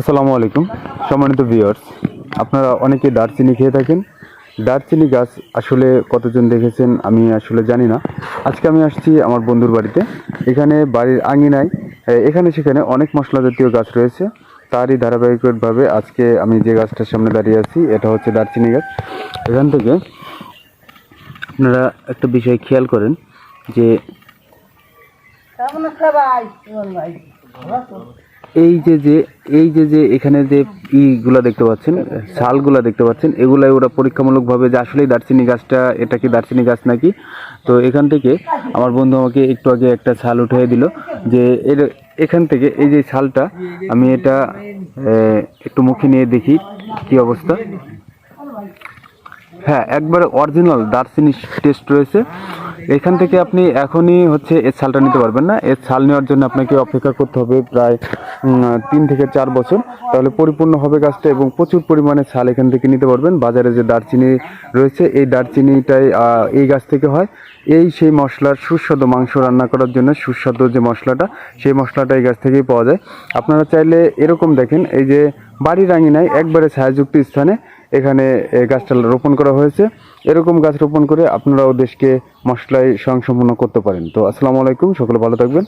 আসসালামু আলাইকুম। সম্মানিত ভিউয়ার্স আপনারা অনেকে দারচিনি খেয়ে থাকেন। দারচিনি গাছ আসলে কতজন দেখেছেন আমি আসলে জানি না। আজকে আমি আসছি আমার বন্ধুর বাড়িতে। এখানে বাড়ির আঙিনায় এখানে সেখানে অনেক মশলা জাতীয় গাছ রয়েছে। তারই ধারাবাহিকভাবে আজকে আমি যে গাছটার সামনে দাঁড়িয়ে আছি, এটা হচ্ছে দারচিনি গাছ। এখান থেকে আপনারা একটা বিষয় খেয়াল করেন যে এই যে যে, এই যে যে, এখানে যে ইগুলা দেখতে পাচ্ছেন, শালগুলা দেখতে পাচ্ছেন, এগুলাই ওরা পরীক্ষামূলকভাবে যে আসলেই দার্চিনি গাছটা, এটা কি দার্চিনি গাছ নাকি? তো এখান থেকে আমার বন্ধু আমাকে একটু আগে একটা শাল উঠিয়ে দিল যে, এর, এখান থেকে এই যে শালটা, আমি এটা একটু মুখে নিয়ে দেখি কি অবস্থা। হ্যাঁ একবারে অরিজিনাল দারচিনি টেস্ট রয়েছে। এখান থেকে আপনি এখনই হচ্ছে এর ছালটা নিতে পারবেন না। এর ছাল নেওয়ার জন্য আপনাকে অপেক্ষা করতে হবে প্রায় তিন থেকে চার বছর। তাহলে পরিপূর্ণ হবে গাছটা এবং প্রচুর পরিমাণে ছাল এখান থেকে নিতে পারবেন। বাজারে যে দারচিনি রয়েছে, এই দারচিনিটাই এই গাছ থেকে হয়। এই সেই মশলার সুস্বাদু মাংস রান্না করার জন্য সুস্বাদু যে মশলাটা, সেই মশলাটা এই গাছ থেকেই পাওয়া যায়। আপনারা চাইলে এরকম দেখেন, এই যে বাড়ির আঙিনায় একবারে ছায়াযুক্ত স্থানে এখানে গাছটা রোপণ করা হয়েছে। এরকম গাছ রোপণ করে আপনারাও দেশকে মশলায় স্বয়ংসম্পূর্ণ করতে পারেন। তো আসসালামু আলাইকুম, সকলে ভালো থাকবেন।